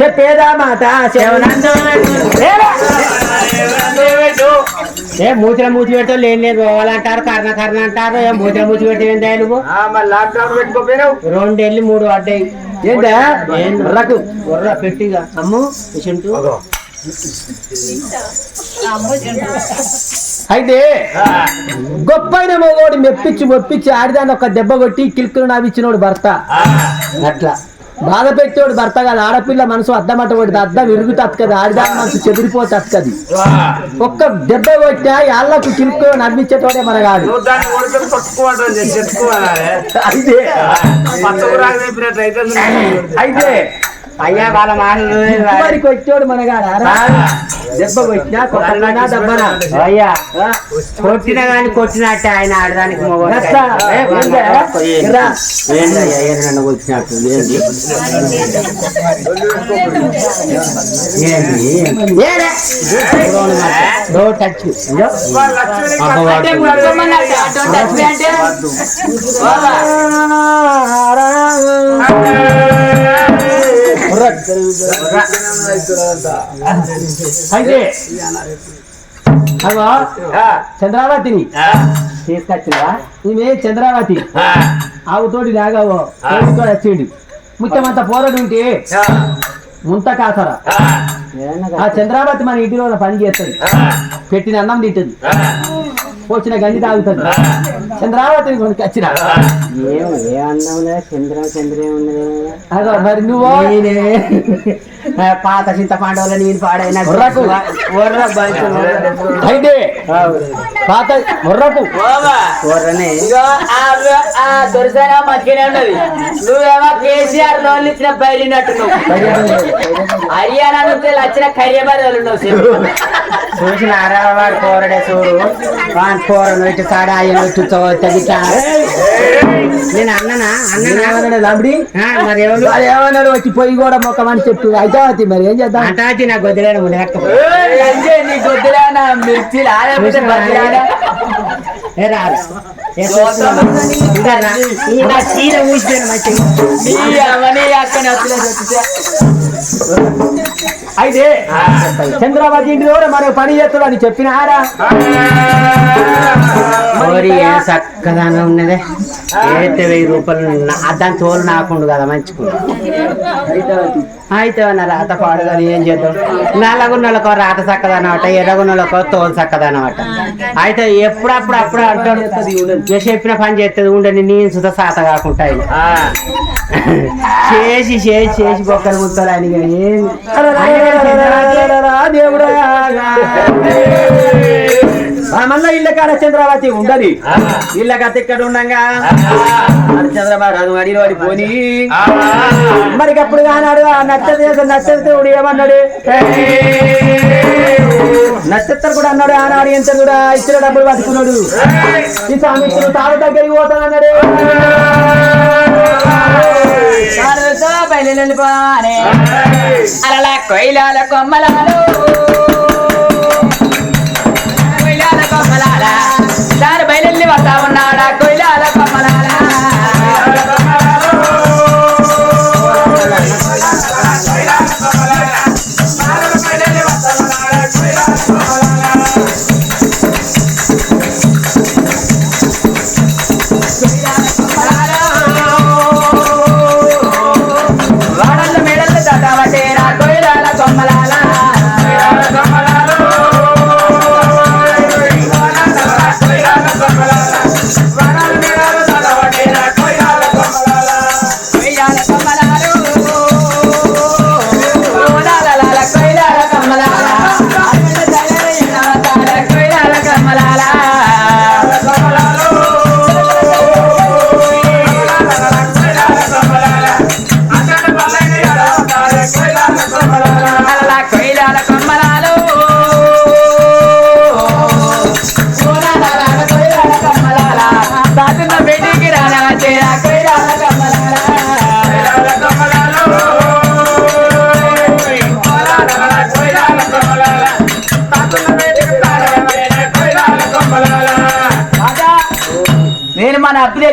చెప్పేదా మాట? ఏ మూతిలో మూతి పెట్టో లేని లేదు. పోవాలంటారు కర్ణ కర్ణ అంటారు. ఏ మూతిలో మూతి పెట్టి ఏందా నువ్వు? మరి లాక్డౌన్ పెట్టుకోపోయినావు. రెండు వెళ్ళి మూడు పడ్డాయి. ఏంటా ఉర్రకు ఉర్ర పెట్టిగా. అమ్ము చింటూ అయితే గొప్పైన మగోడు మెప్పించి మెప్పించి ఆడిదాన్ని ఒక దెబ్బ కొట్టి కిల్కులు నావిచ్చినోడు భర్త. అట్లా. బాధ పెట్టేవాడు భర్త కాదు. ఆడపిల్ల మనసు అద్దమట పడుతుంది అద్దం విరుగు తక్కది ఆడిదాని మనసు చెదిరిపోతే తక్కది ఒక్క దెబ్బ కొట్టా యాళ్ళకు కిల్కులు నవ్వించేటోడే మన కాదు అయితే అయితే అయ్యా వాళ్ళ మాటలు మరి మన కాదు దెబ్బ కొట్టినా కొట్టనా దెబ్బనా? అయ్యా కొట్టిన గాని కొట్టినట్టే ఆయన ఆడదానికి నన్ను కొట్టినట్టు? టచ్ అయితే అగో చంద్రావతిని తీసుకొచ్చినవా ఈమె చంద్రావతి ఆవుతోటి లాగావో తోడుతో వచ్చిండు ముత్తమంత పోరడు ఉంటే ముంత కాసరా ఆ చంద్రావతి మన ఇంటి రోజున పని చేస్తుంది పెట్టిన అన్నం తింటుంది పోసిన గంజి తాగుతుంది చంద్రావతిని కొనుక్కి వచ్చిన. ఏం ఏ అన్నం లేదు చంద్ర చంద్ర ఏమున్నది అగో మరి నువ్వు? పాత చింతపండు వల్ల నేను పాడైనా పాత మొర్రకు. వర్రనే దొరిసానా మంచిగానే ఉన్నది. నువ్వేమో కేసీఆర్ లోన్లు ఇచ్చిన బయలున్నట్టు నువ్వు హర్యానా నుంచి వచ్చిన కర్యబారి వాళ్ళు నువ్వు చెప్పు. చూసిన అరవాడు కూరడే చూడు. వాన్ ఆయన తగ్గితా నేను అన్ననా? అన్ననా? ఏమన్నాడు లాంబడి? ఆ, మరి ఎవరు? ఏమన్నాడు? వచ్చి పొయ్యి కూడా మొక్కమని చెప్పి. అయితే మరి ఏం చేద్దాం? అంటాచి నా ఏయ్, అంటే నీ గొద్దులేనా మిర్చి? ఏ రారు ఏ చూస్తున్నావు? ఇంకా రా. ఈ నా చీర ఊసిపోయిన. అయితే చంద్రబాబు ఇంటి కూడా మరి పని చేస్తాడు అని చెప్పినారా ఓరి ఏ చక్కదాగా ఉన్నదే. అయితే వెయ్యి రూపాయలు దాని తోలు నాకుండు కదా మంచిగా అయితే నా రాత పాడుగా ఏం చేద్దాం? నల్లగున్నోళ్ళకో రాత చక్కదనమాట ఎర్రగున్నోళ్ళకో తోలు చక్కదనమాట. అయితే ఎప్పుడప్పుడు అప్పుడు అంటాడు "ఏ చెప్పిన పని చేస్తుంది ఉండని నేను సుత సాత కాకుండా. చేసి చేసి చేసి బొక్కలు ముత్తాలు ఆయన మళ్ళా ఇళ్ళ కాడ చంద్రబాబు ఉండదు. ఇళ్ళ కథ ఇక్కడ ఉండగా. చంద్రబాబు రాదు అడిగి వాడి పోని. మరి అప్పుడు కానాడు ఆ నచ్చ నచ్చవుడు ఏమన్నాడు నక్షత్రం కూడా అన్నాడు ఆనాడు ఎంత కూడా ఇచ్చిన డబ్బులు పట్టుకున్నాడు ఈ సామిత్రుడు తాడు దగ్గరికి పోతానన్నాడు సారుతో బయలుదేరిపోవానే. అలలా కొయిలాల కొమ్మలాలు కొమ్మలాల సారు బయలుదేరి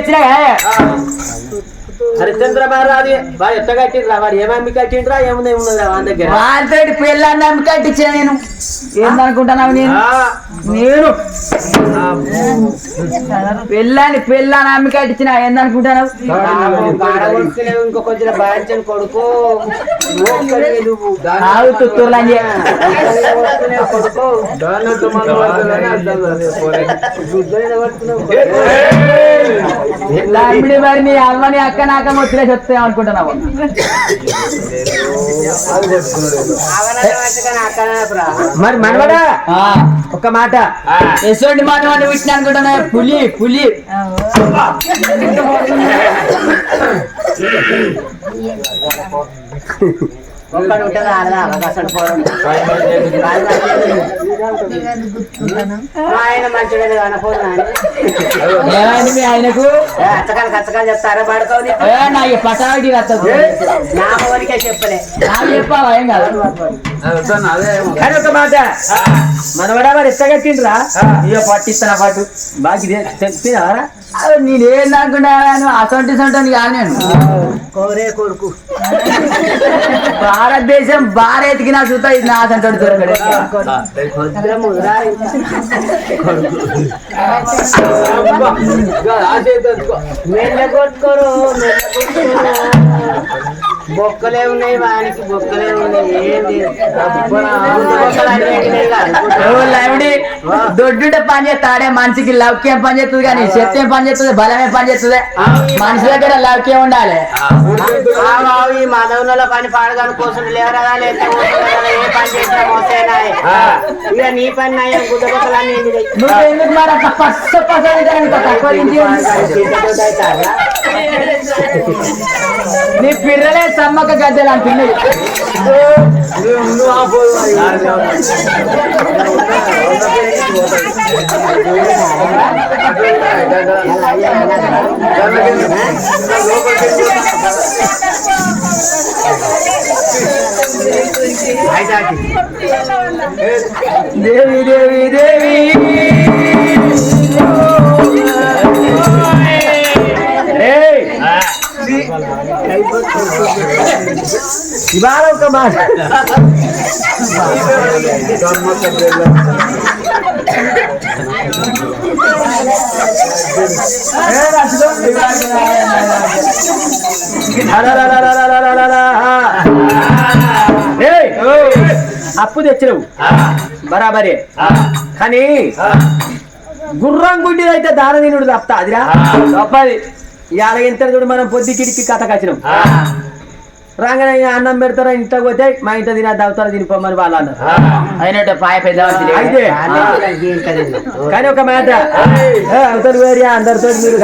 பேச்சுல ఎందుకురా బారాది బాగా ఎట్ట కట్టిండ్రా? మరి ఏమమ్మి వాళ్ళతోటి నేను. ఏందనుకుంటున్నావు నేను? నేను. పిల్లని పిల్లని అమ్మి కట్టించిన ఏందనుకుంటున్నావు? కొంచెం బాధించిన కొడుకు. తుత్తుర్లని మరి మీ అమ్మని అక్క నాక వచ్చిన వచ్చినా చెప్తే అనుకుంటున్నావు మరి మనవడా ఒక మాట. ఎటువంటి మాట మాట విట్టిన అనుకుంటున్నా? పులి పులి. ఒక్కడు ఉంటుంది ఆడదా అవకాశం పోవడం మా ఆయన మంచిగా అనపోదు ఆయనకు? అచ్చకాలు కచ్చకాలు చెప్తారా పడుకోని పటాడి నా మొగనికే చెప్పలే. నాకు చెప్పావా? ఏం కాదు. కానీ ఒక మాట. మనవడా మరి ఎట్ట కట్టిండ్రా ఇక పట్టిస్తున్నా పాటు బాగా ఇదే నేను ఏం అనుకుంటాను అసొంటి సొంటి కాదు నేను కోరే కొడుకు. భారతదేశం భారత్కి నా చూత ఇది నా అతను దొరకడు మెల్లగొట్టుకోరు బొక్కలే ఉన్నాయి వానికి బొక్కలే ఉన్నాయి ఏంది? దొడ్డుంటే పని చేస్తాడే మనిషికి లౌక్యం పని చేస్తుంది కానీ శక్తి పని చేస్తుంది బలమే పని చేస్తుంది? మనిషి దగ్గర లౌక్యం ఉండాలి. ఈ మదవులలో పని పాడగాను కోసం అమ్మక గద్దెలు అంటున్నాయి దేవి దేవి దేవి. ఇవాళ ఒక మాట. అప్పు తెచ్చినవు. బరాబరే. కానీ గుర్రం గుడ్డి అయితే దానదీనుడు తప్ప అదిరా? తప్పది. ఇవాళ ఎంత చూడు మనం పొద్దు కిడికి కథ కచ్చినాం. రాగానే అన్నం పెడతారా ఇంట్లోకి పోతే మా ఇంట తిన దవతారా తినిపోమని వాళ్ళు అన్నారు. అయినట్టు పాయ పెద్ద అయితే కానీ ఒక మాట అవతల వేరే అందరితో మీరు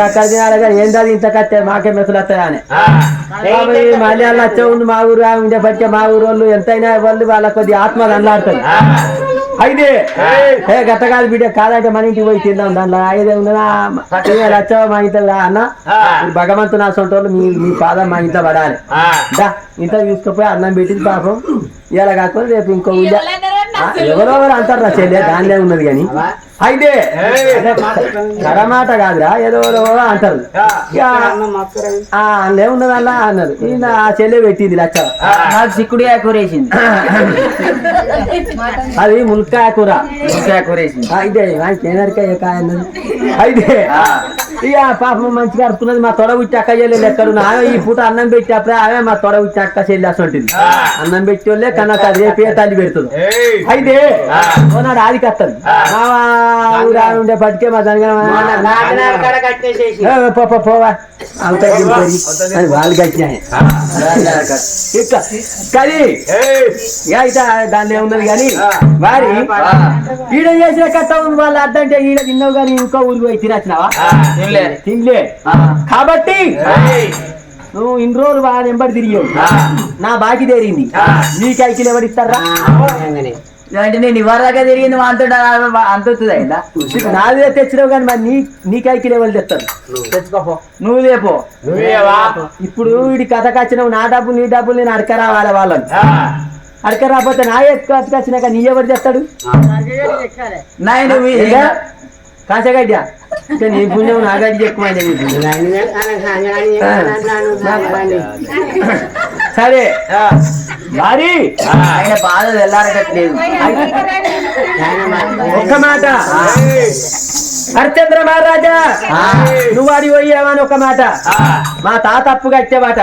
కానీ ఏం దాది ఇంత కత్తే మాకే మెతులు వస్తాయా అని. మళ్ళీ వాళ్ళు వచ్చే ఉంది మా ఊరు ఉండే పట్టే మా ఊరు వాళ్ళు ఎంతైనా వాళ్ళు వాళ్ళ కొద్ది ఆత్మ అల్లాడుతుంది అయితే ఏ గట్ట కాదు బిడ్డ కాదంటే మన ఇంటికి పోయి తిందాం దాంట్లో. ఐదే ఉన్నదా? మా ఇంట్లో రా అన్న. భగవంతుని ఆ సొంటోళ్ళు మీ మీ పాదం మా ఇంట్లో పడాలి. ఇంత తీసుకుపోయి అన్నం పెట్టింది పాపం. ఇలా కాకుండా రేపు ఇంకో ఎవరో ఎవరు అంటారు రా చెల్లె దానిలో ఉన్నది కానీ. అయితే కరమాట కాదురా ఏదో అంటారు. అందులో ఉన్నది అలా అన్నారు ఈయన ఆ చెల్లె పెట్టింది లచ్చ. నాకు సిక్కుడిగా కూరేసింది అది ముల్కాయ కూర. ఇంకా కూరేసింది అయితే కేనరికాయ కాయ అన్నది. అయితే ఇక పాపం మంచిగా అడుపుతున్నది మా తొడ ఉచ్చి అక్క చెల్లెలు ఎక్కడున్నా ఆమె ఈ పూట అన్నం పెట్టి అప్పుడే ఆమె మా తొడ ఉచ్చి అక్క చెల్లి అన్నం పెట్టి వాళ్ళే కన్నా అది రేపే తల్లి పెడుతుంది అయితే ఓనాడు ఆదికి వస్తుంది మా ఊరు ఆడ ఉండే పట్టుకే మా దాని పోవా వాళ్ళు కట్టినాయి. కానీ అయితే దానిలో ఏమున్నది కానీ వారి ఈడ చేసిన కట్ట వాళ్ళు అడ్డంటే ఈడ తిన్నావు కానీ ఇంకో ఊరికి పోయి తినచ్చినావా? తినలే. తినలే కాబట్టి నువ్వు ఇన్ని రోజులు వాడు ఎంబడి తిరిగావు. నా బాకి తేరింది. నీ కైకిలు ఎవరు ఇస్తారా అంటే నేను ఇవ్వరు దాకా తిరిగింది అంత అంత వస్తుంది అయినా నాదే తెచ్చినావు కానీ మరి నీ నీ కైకిలు ఎవరు తెస్తారు? తెచ్చుకోపో నువ్వు లేపో. ఇప్పుడు వీడి కథ కచ్చినావు నా డబ్బు నీ డబ్బులు నేను అడక రావాలి వాళ్ళని. అడక రాకపోతే నా ఎక్కువ కథకొచ్చినాక నీ ఎవరు తెస్తాడు? నాయన కాసగడ్డ నీ పుణ్యం. సరే మరి ఆయన బాధ తెల్లారట్లేదు ఒక్క మాట హరిచంద్ర మహారాజా నువ్వు అడి పోయావని ఒక మాట మా తాత అప్పు కట్టేవాట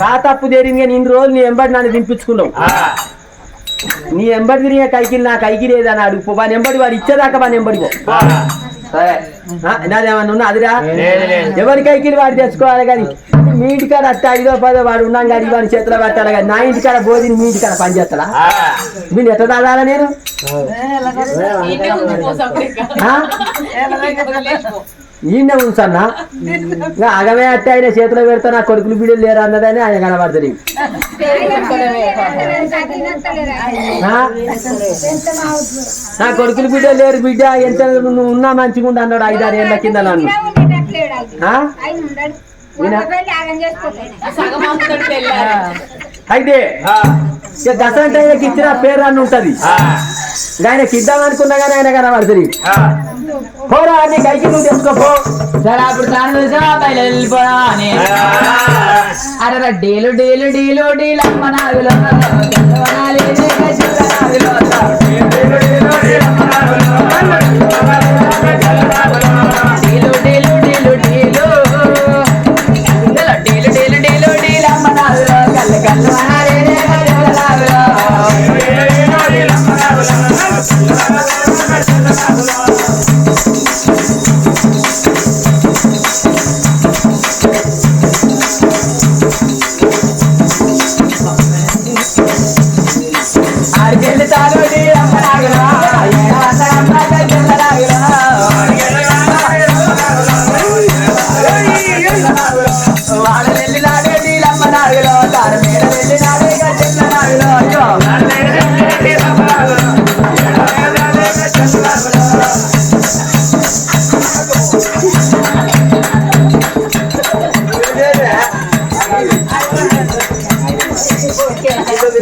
తాత అప్పు తీరింది కానీ ఇన్ని రోజులు నీ ఎంబడి నన్ను దింపించుకున్నావు నీ ఎంబడి తిరిగే కైకిలు నా కైకి లేదని అడుగు వాని ఎంబడి వాడు ఇచ్చేదాకా వాని ఎంబడి పో సరే. నాదేమన్నా ఉన్నా అదిరా. ఎవరి కైకిలు వాడు తెచ్చుకోవాలి కానీ మీ ఇంటికాడ అట్ట ఐదో పదో వాడు ఉన్నాం కానీ వాడి చేతిలో పెట్టాలి కానీ నా ఇంటికాడ భోజనం మీ ఇంటికాడ పని చేస్తాడా? మీరు ఎట్ట దాదాలా నేను? ఈయన ఉంచన్నా అగమే అట్ట ఆయన చేతిలో పెడతా నా కొడుకులు బిడ్డలు లేరు అన్నదని ఆయన కనబడుతుంది? నా కొడుకులు బిడ్డలు లేరు బిడ్డ ఎంత నువ్వు ఉన్నా మంచిగా ఉండు అన్నాడు ఐదారు ఏళ్ళ కింద నన్ను? అయితే అంటే ఆయనకి ఇచ్చిన పేరు అని ఉంటది. ఆయనకి ఇద్దాం అనుకున్నా కానీ ఆయన కనబడుతుంది. పోరా నీ కైకి నువ్వు తెచ్చుకోపో సరే అప్పుడు తాను చూసా బయలు వెళ్ళిపోదా అని అరే డీలు డీలు డీలు డీలు అమ్మ నాగులో డీలు డీలు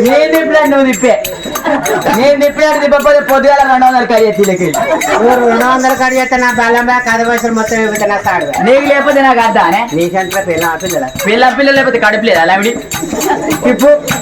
నేను నువ్వు తిప్పే. నేను తిప్పినాడు తిప్పకపోతే పొద్దుగాల రెండు వందల కడి ఎత్తిలకి రెండు వందల కాడి చేస్తే నా బలం బ్యాక్ అది పైసలు మొత్తం ఇవ్వతే నా తాడు నీకు లేకపోతే నాకు అద్దానే నీ సెంటర్ పిల్ల ఆపిల్లల పిల్ల పిల్ల లేకపోతే కడుపు లేదా? అలావిడి తిప్పు. నవ్వు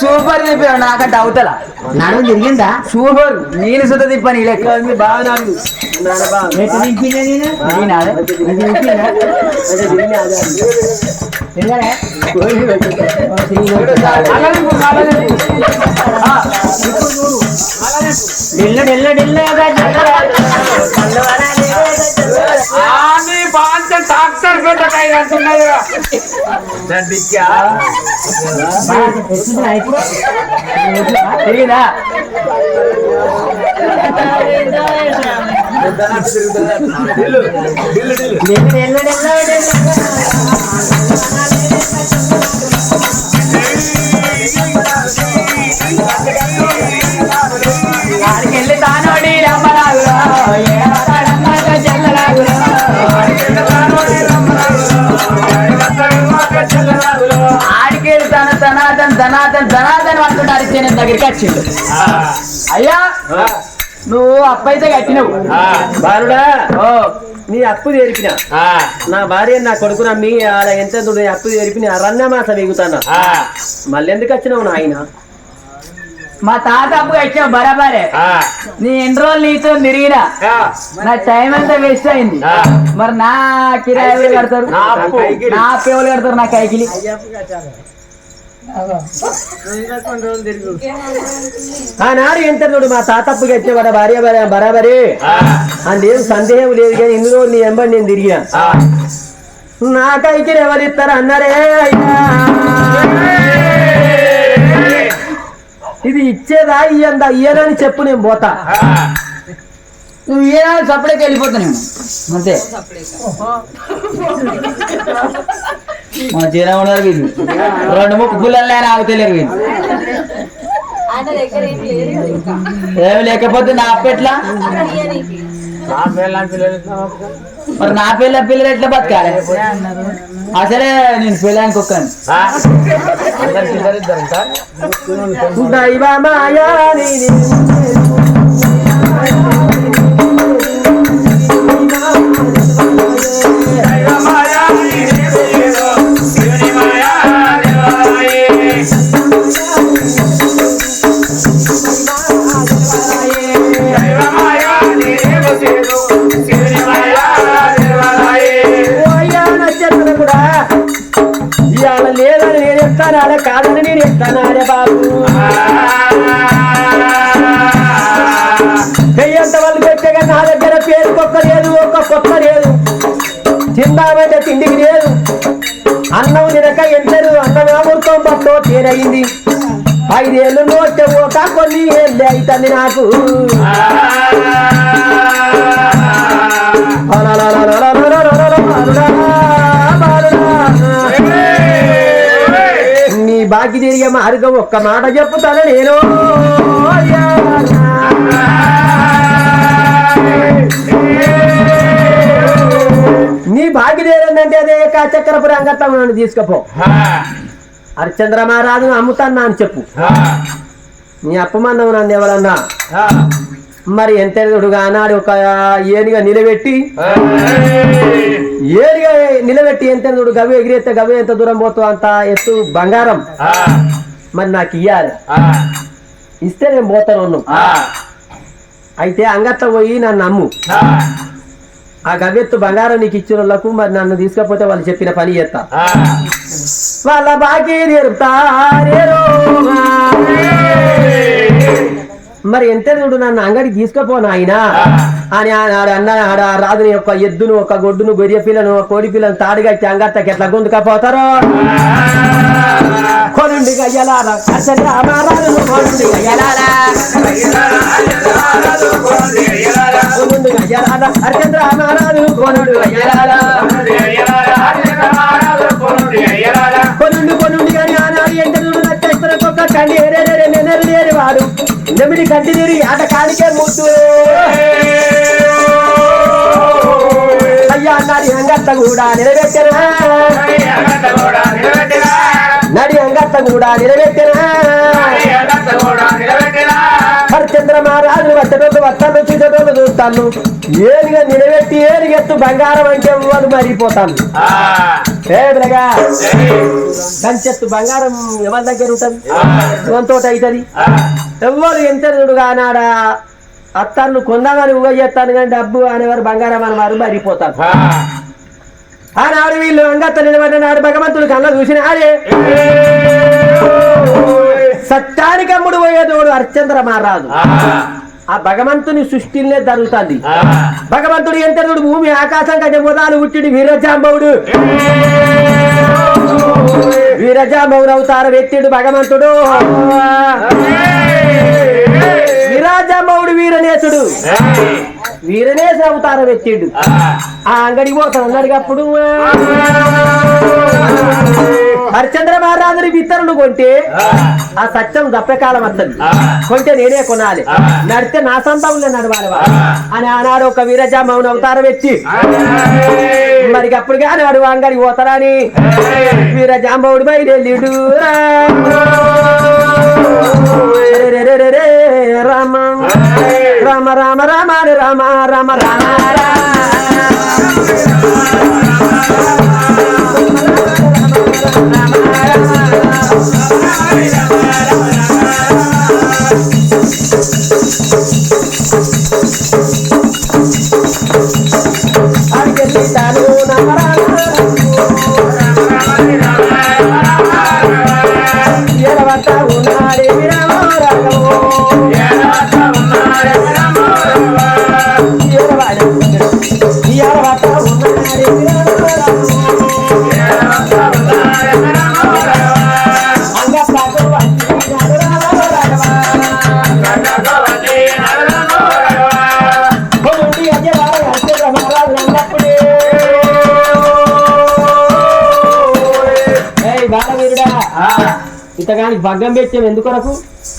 సూపర్ తిప్పావు నాకంటే అవతల. నడుము తిరిగిందా? సూపర్ నేను సుత తిప్పని లెక్క. బాగా నాన్న బాగా. వెళ్ళి తానోడి రమ్మలాగురా ఆడికెళ్ళి తన ధనాథన్ ధనాథన్ ధనాథన్ అనుకుంటే అరిచే దగ్గరికి వచ్చిండు. అయ్యా నువ్వు అప్పైతే కట్టినవు. బాలుడా ఓ నీ అప్పు తెరిపిన. నా భార్య నా కొడుకు నమ్మి ఆడ ఎంత అప్పు తెరిపి అరణ్య మాస వేగుతానా మళ్ళీ ఎందుకు వచ్చినావు నాయన? మా తాత అప్పు కట్టావు బరాబరే. నీ ఎన్ని రోజులు నీతో తిరిగినా నా టైం అంతా వేస్ట్ అయింది. మరి నా కిరాయి ఎవరు కడతారు? నా అప్పు. ఎవరు కడతారు? నా కైకిలి. ఆనాడు ఎంత చూడు మా తాతప్పు కట్టేవాడ భార్య భార్య బరాబరి. అందుకేం సందేహం లేదు కానీ ఇన్ని రోజులు నీ ఎంబడి నేను తిరిగా నా కైకి ఎవరిస్తారు అన్నారే? అయ్యా. ఇది ఇచ్చేదా ఇయ్యందా? ఇయ్యనని చెప్పు నేను పోతా. నువ్వు ఏ సపరేట్కి వెళ్ళిపోతా నేను. అంతే. మా చీర ఉన్నారు వీళ్ళు రెండు ముక్కు పుల్లలు ఆగుతలేరు వీళ్ళు. ఏమి లేకపోతే నా అప్పెట్లా మరి నా పిల్ల పిల్లలు ఎట్లా బతకాలి? అసలే నేను పిల్లానికి ఒక్కని. దైవమాయా నేను కాదని నేను చెప్తాను బాబు. వెయ్యంత వాళ్ళు పెట్టగా నా దగ్గర పేరు కొక్క లేదు ఒక కొత్త లేదు. తిందామంటే తిండికి లేదు. అన్నం తినక ఎంటరు అన్నం అమృతం పట్టు తేనయింది ఐదేళ్ళు నోట్ ఒక కొన్ని ఏళ్ళు అవుతుంది నాకు. తిరిగే మార్గం ఒక్క మాట చెప్పుతాను నేను. నీ తీరందంటే అదే కా చక్రపురి అంగత్తం నన్ను తీసుకపో. హరిచంద్ర మహారాజు అమ్ముతాన్నా అని చెప్పు. నీ అప్పమన్నం నన్ను ఎవరన్నా? మరి ఎంతెడుగా ఆనాడు ఒక ఏనుగా నిలబెట్టి? ఏనుగా నిలబెట్టి ఎంతెడుడు గవి ఎగిరేస్తే గవి ఎంత దూరం పోతావు అంత ఎత్తు బంగారం. మరి నాకు ఇయ్యాలి. ఇస్తే నేను పోతాను ఉన్నాను అయితే అంగట్ల పోయి నన్ను అమ్ము ఆ. గవ్వెత్తు బంగారం నీకు ఇచ్చిన వాళ్ళకు మరి నన్ను తీసుకపోతే వాళ్ళు చెప్పిన పని చేస్తా. వాళ్ళ బాకీ తీరుతారేరో మరి ఎంత చూడు నన్ను అంగడికి తీసుకుపో నాయన అని ఆడ అన్న ఆడ రాజుని యొక్క ఎద్దును ఒక గొడ్డును గొర్రె పిల్లను ఒక కోడి పిల్లను తాడుగట్టి అంగత్తకి ఎట్లా గొంతుకపోతారో కొనుండి గయ్యలారా అసలు రామారాజు కొనుండి గయ్యలారా. నచ్చేస్తున్న కండి ఏరేరే నెనరు లేని వాడు. నెమిడి కంటి తీరి ఆట కానికే ముద్దు అయ్యా నడి అంగత్త కూడా నిలబెట్టరా నడి అంగత్త కూడా నిలబెట్టరా హరిచంద్ర మహారాజు వచ్చేటోళ్ళు వస్తాను చూసేటోళ్ళు చూస్తాను ఏనుగా నిలబెట్టి ఏనుగెత్తు బంగారం అంటే వాళ్ళు మరిగిపోతాను కంచెత్తు బంగారం ఎవరి దగ్గర ఉంటుంది? సొంతోట అవుతుంది? ఎవ్వరు ఎంత చూడుగా నాడా అత్తాను కొందామని ఊగ చేస్తాను కానీ డబ్బు అనేవారు బంగారం అనేవారు మరిగిపోతారు ఆనాడు వీళ్ళు అంగత్త నిలబడిన నాడు భగవంతుడు కళ్ళ చూసినాడే సత్యానికి అమ్ముడు పోయేదోడు హరిచంద్ర మహారాజు. ఆ భగవంతుని సృష్టిలే జరుగుతుంది. భగవంతుడు ఎంతడు భూమి ఆకాశం కంటే మొదలు పుట్టిడు వీరజాంబవుడు వీరజాంబవుడు అవుతారు వ్యక్తుడు భగవంతుడు. వీరాజాంబవుడు వీరనేశుడు వీరనేశ అవతారం ఎత్తిండు. ఆ. అంగడికి పోతాను అన్నడికప్పుడు హరిచంద్ర మహారాజుని విత్తరులు కొంటే ఆ. సత్యం దప్పకాలం వస్తుంది కొంటే నేనే కొనాలి. నడితే నా సొంతంలో నడవాలి. అని ఆనాడు ఒక వీరజామౌని అవతారం ఎత్తి మరి అప్పుడు కానీ వాడు అంగడికి పోతారని వీరజాంబవుడు బయలుదేడు రామ. రామ రామ రామ రామ రామ రామ అడిగి భగ్గం పెట్టాం ఎందుకొరకు?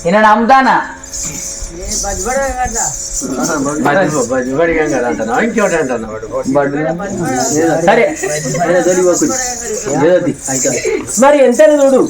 ఈయన నమ్ముతానా సరే. మరి ఎంత చూడు.